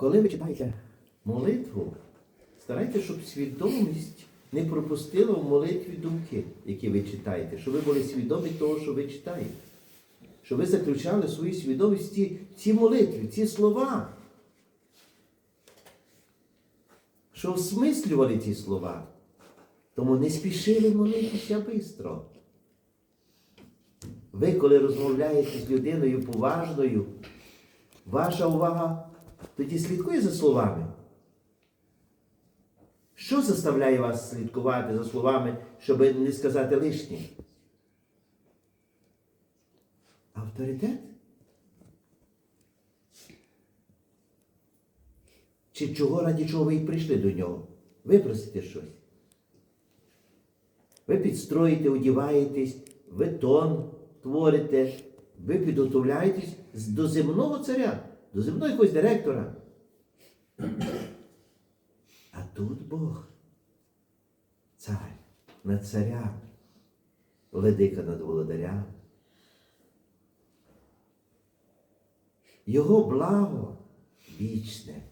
Коли ви читаєте молитву, старайтеся, щоб свідомість не пропустила в молитві думки, які ви читаєте, щоб ви були свідомі того, що ви читаєте. Щоб ви заключали в своїй свідомості ці молитви, ці слова. Що осмислювали ці слова. Тому не спішили молитися швидко. Ви, коли розмовляєте з людиною поважною, ваша увага тоді слідкує за словами. Що заставляє вас слідкувати за словами, щоб не сказати лишнє? Авторитет? Чи чого раді чого ви і прийшли до нього? Випросите щось. Ви підстроїте, одіваєтесь, ви тон творите, ви підготовляєтесь до земного царя, до земного якогось директора. А тут Бог, цар над царями, владика над володарями. Його благо вічне,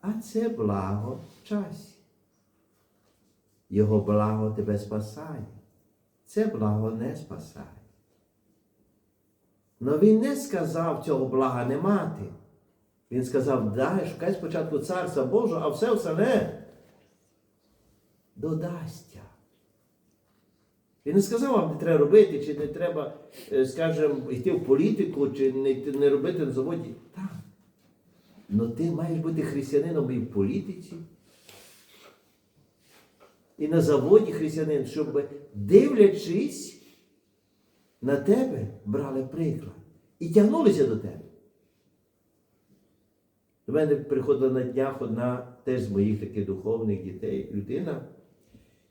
а це благо в часі. Його благо тебе спасає. Це благо не спасає. Но він не сказав цього блага не мати. Він сказав, дай, шукай спочатку царства Божого, а все остальне додасться. Він не сказав вам, не треба робити, чи не треба, е, скажімо, йти в політику, чи не, не робити на заводі. Так. Но ти маєш бути християнином і в політиці, і на заводі християнин, щоб дивлячись на тебе, брали приклад і тягнулися до тебе. До мене приходила на днях одна теж з моїх таких духовних дітей людина,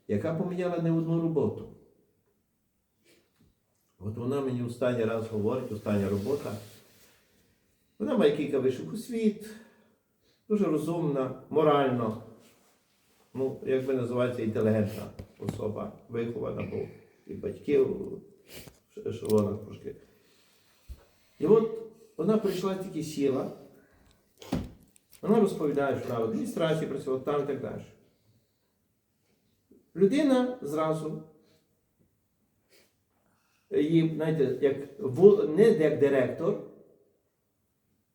яка поміняла не одну роботу. От вона мені останній раз говорить, остання робота. Вона має кілька вишок освіт, дуже розумна, морально, ну, як би називається, інтелігентна особа, вихована, бо і батьків в ешелонах трошки. І от вона прийшла тільки сіла, вона розповідає, що в адміністрації працювала там і так далі. Людина зразу, її, знаєте, як, не як директор,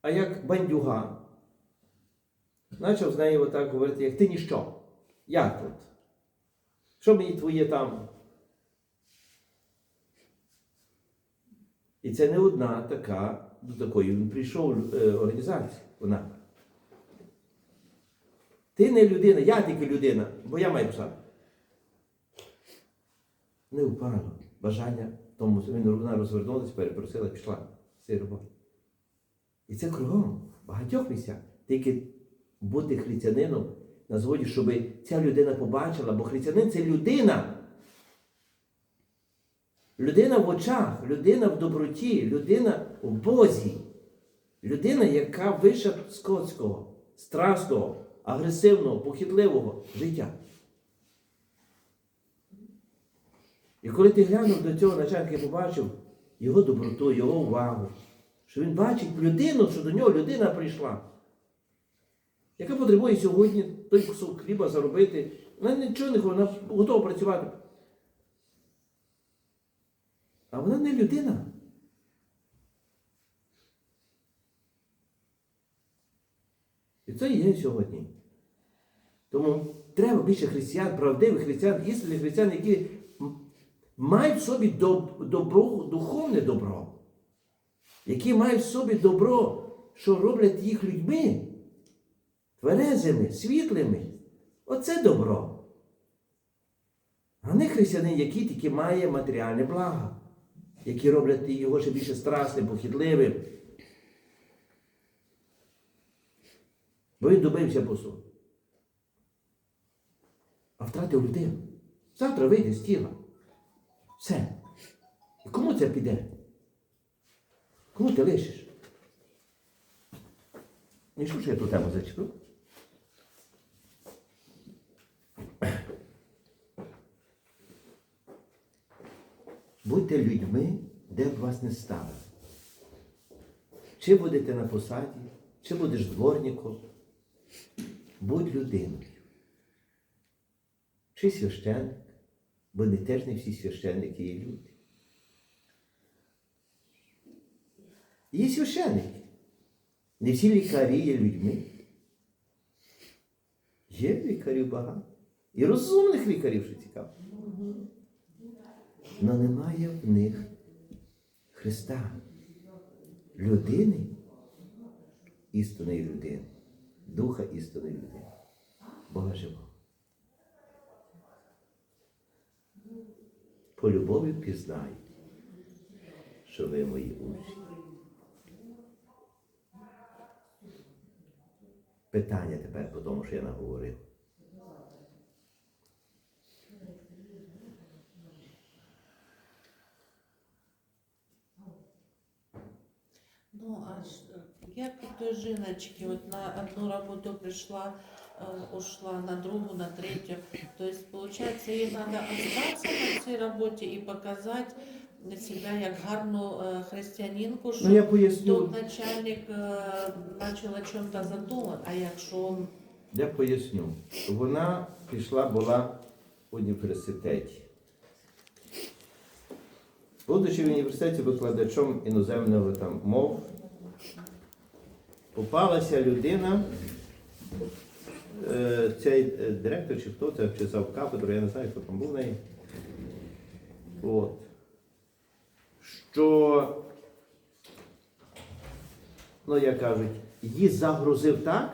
а як бандюга, почав з нею отак говорити, як ти ніщо. Я тут. Що мені твоє там? І це не одна така, до такої він прийшов е, організація. Вона. Ти не людина, я тільки людина, бо я маю посаду. Не впало. Бажання тому, вона розвернулася, перепросила, пішла з цієї. І це кругом, багатьох місцях. Тільки бути християнином на згоді, щоб ця людина побачила, бо християнин це людина. Людина в очах, людина в доброті, людина в Бозі. Людина, яка вище скотського, страстного, агресивного, похитливого життя. І коли ти глянув до цього начальника і побачив його доброту, його увагу, що він бачить людину, що до нього людина прийшла, яка потребує сьогодні той кусок хліба заробити, вона нічого не хоче, вона готова працювати. А вона не людина. І це є сьогодні. Тому треба більше християн, правдивих християн, істинних християн, які мають в собі доб- добро, духовне добро, які мають в собі добро, що роблять їх людьми, тверезими, світлими. Оце добро. А не християнин, який тільки має матеріальне благо, які роблять його ще більше страсним, похитливим. Бо він добився посуду. А втратив людину. Завтра вийде з тіла. Все. І кому це піде? Кому ти лишиш? І що ж я ту тему зачепив? Будьте людьми, де б вас не ставили. Чи будете на посаді, чи будеш дворником, будь людиною. Чи священник, бо не теж не всі священники є люди. Є священники. Не всі лікарі є людьми. Є лікарів багато. І розумних лікарів, що цікаво. Але немає в них Христа, людини, істинної людини, духа істинної людини, Бога живого. По любові пізнають, що ви мої учні. Питання тепер по тому, що я наговорив. Ну, а як той жіночки, от на одну роботу прийшла, е, ушла, на другу, на третю. То есть, получается, їй треба остатися на цій роботі і показати себе як гарну е, християнинку, що Ну я поясню. тут начальник е, почав о чому-то задумати, а якщо Я поясню. Вона пішла, була в університеті. Будучи в університеті викладачом іноземного там мов, попалася людина, е, цей е, директор чи хто це, чи зав кафедру, я не знаю, хто там був в неї. От. Що, ну як кажуть, її загрузив так,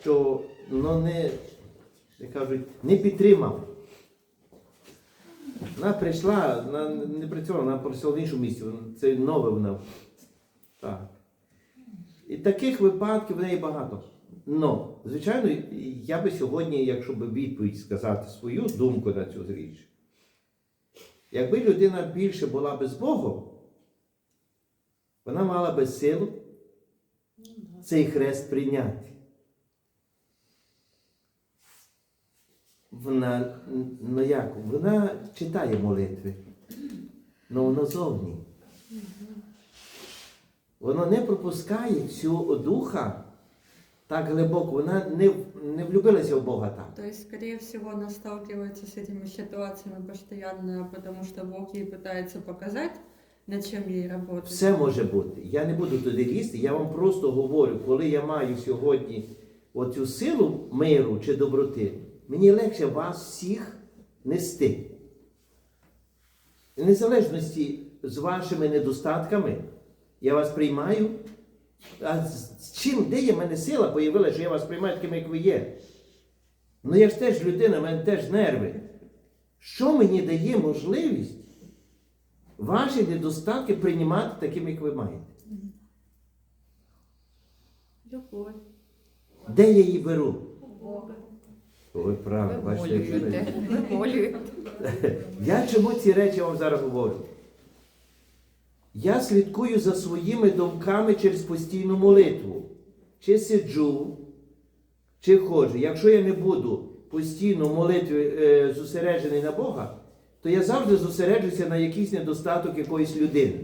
що ну, не, як кажуть, не підтримав. Вона прийшла, вона не працювала, вона працювала в іншому місці, це нове вона. Так. І таких випадків в неї багато. Но, звичайно, я би сьогодні, якщо би відповідь сказати свою думку на цю річ, якби людина більше була би з Богом, вона мала би силу цей хрест прийняти. Вона, ну як, вона читає молитви, але вона зовні. Вона не пропускає цю духа так глибоко, вона не, не влюбилася в Бога так. То есть, скорее всего, она сталкивается с этими ситуациями постоянно, потому что Бог ей пытается показать, над чем ей работать. Все може бути. Я не буду туди лізти, я вам просто говорю, коли я маю сьогодні оцю силу миру чи доброти, мені легше вас всіх нести. Незалежності з вашими недостатками, я вас приймаю. А з чим, де є в мене сила появилася, що я вас приймаю таким, як ви є? Ну я ж теж людина, в мене теж нерви. Що мені дає можливість ваші недостатки приймати таким, як ви маєте? Любовь. Де я її беру? Бога. Ви правильно, бачите, Я чому ці речі вам зараз говорю? Я слідкую за своїми думками через постійну молитву. Чи сиджу, чи ходжу. Якщо я не буду постійно в молитві е, зосереджений на Бога, то я завжди зосереджуся на якийсь недостаток якоїсь людини.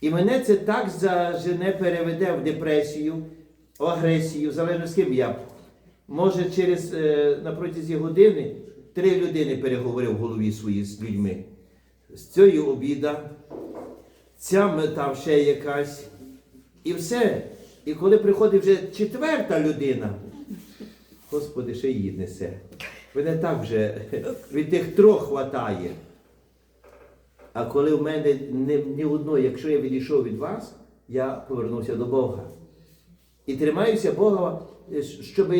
І мене це так зажене переведе в депресію, агресію, залежно з ким я. Може, через е, на протязі години три людини переговорив в голові свої з людьми. З цією обіда, ця мета ще якась. І все. І коли приходить вже четверта людина, Господи, ще її несе. Мене так вже від тих трьох хватає. А коли в мене не, ні одної, якщо я відійшов від вас, я повернувся до Бога. І тримаюся Бога, щоб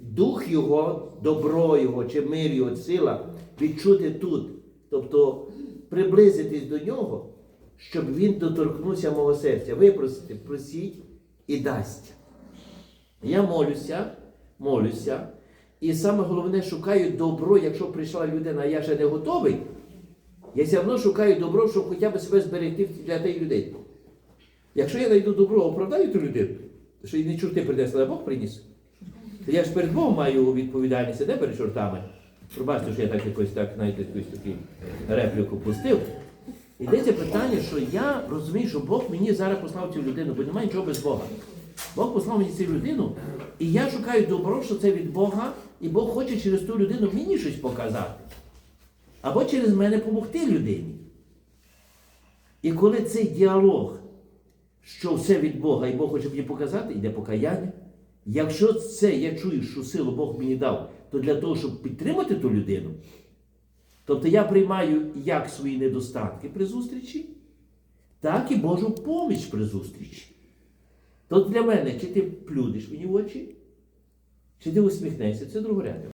дух Його, добро Його, чи мир Його, сила відчути тут. Тобто приблизитись до нього, щоб він доторкнувся мого серця. Випросите, просіть і дасть. Я молюся, молюся. І саме головне, шукаю добро, якщо прийшла людина, а я ще не готовий. Я все одно шукаю добро, щоб хоча б себе зберегти для тієї людини. Якщо я знайду добро, оправдаю ту людину, що і не чорти принесли, а Бог приніс. То я ж перед Богом маю відповідальність, а не перед чортами. Пробачте, що я так якось так, знаєте, якусь таку репліку пустив. Йдеться питання, що я розумію, що Бог мені зараз послав цю людину, бо немає нічого без Бога. Бог послав мені цю людину, і я шукаю добро, що це від Бога, і Бог хоче через ту людину мені щось показати. Або через мене допомогти людині. І коли цей діалог, що все від Бога, і Бог хоче мені показати, йде покаяння. Якщо це я чую, що силу Бог мені дав, то для того, щоб підтримати ту людину, тобто я приймаю як свої недостатки при зустрічі, так і Божу поміч при зустрічі. То для мене, чи ти плюнеш мені в очі, чи ти усміхнешся, це другорядне.